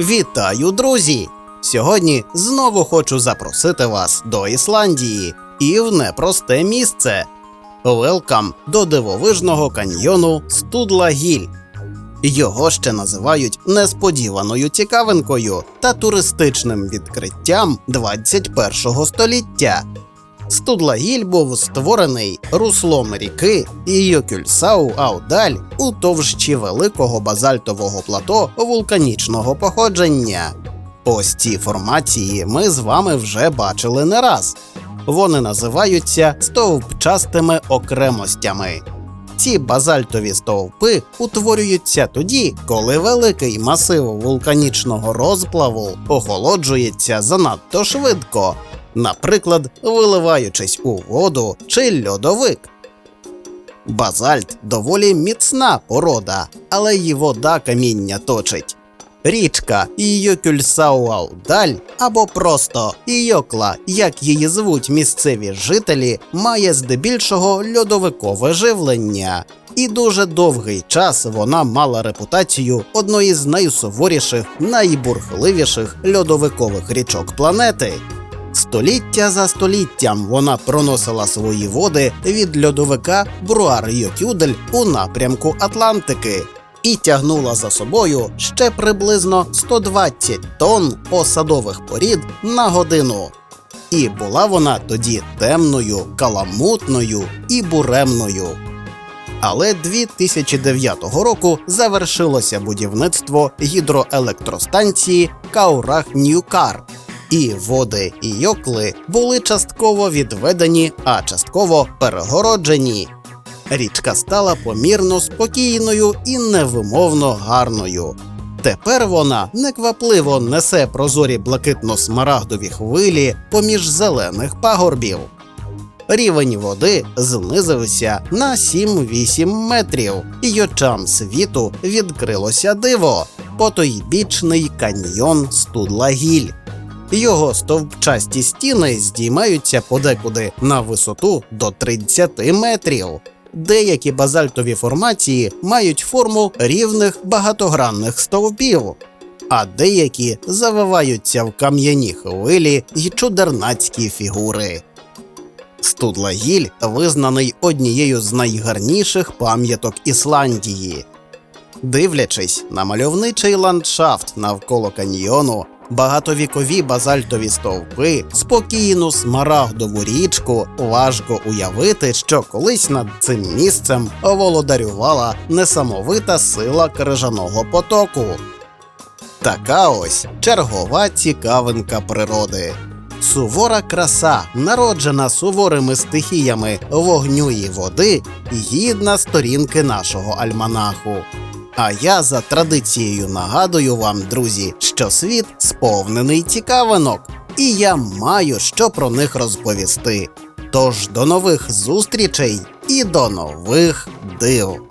Вітаю, друзі! Сьогодні знову хочу запросити вас до Ісландії і в непросте місце. Велкам до дивовижного каньйону Студлагіль. Його ще називають несподіваною цікавинкою та туристичним відкриттям 21 століття. Студлагіль був створений руслом ріки Йокюльсау Аудаль у товщі великого базальтового плато вулканічного походження. Ось ці формації ми з вами вже бачили не раз. Вони називаються стовпчастими окремостями. Ці базальтові стовпи утворюються тоді, коли великий масив вулканічного розплаву охолоджується занадто швидко, наприклад, виливаючись у воду чи льодовик. Базальт доволі міцна порода, але й вода каміння точить. Річка Йокюльсауаудаль або просто Йокла, як її звуть місцеві жителі, має здебільшого льодовикове живлення. І дуже довгий час вона мала репутацію одної з найсуворіших, найбурхливіших льодовикових річок планети. Століття за століттям вона проносила свої води від льодовика Бруар-Йокюдель у напрямку Атлантики і тягнула за собою ще приблизно 120 тонн осадових порід на годину. І була вона тоді темною, каламутною і буремною. Але 2009 року завершилося будівництво гідроелектростанції Каурах-Ньюкар, і води і Йокли були частково відведені, а частково перегороджені. Річка стала помірно спокійною і невимовно гарною. Тепер вона неквапливо несе прозорі блакитно-смарагдові хвилі поміж зелених пагорбів. Рівень води знизився на 7-8 метрів, і очам світу відкрилося диво потойбічний каньйон Студлагіль. Його стовпчасті стіни здіймаються подекуди на висоту до 30 метрів. Деякі базальтові формації мають форму рівних багатогранних стовпів, а деякі завиваються в кам'яні хвилі й чудернацькі фігури. Студлагіль визнаний однією з найгарніших пам'яток Ісландії. Дивлячись на мальовничий ландшафт навколо каньйону, багатовікові базальтові стовпи, спокійну смарагдову річку, важко уявити, що колись над цим місцем володарювала несамовита сила крижаного потоку. Така ось чергова цікавинка природи. Сувора краса, народжена суворими стихіями вогню і води, гідна сторінки нашого альманаху. А я за традицією нагадую вам, друзі, що світ сповнений цікавинок, і я маю що про них розповісти. Тож до нових зустрічей і до нових див!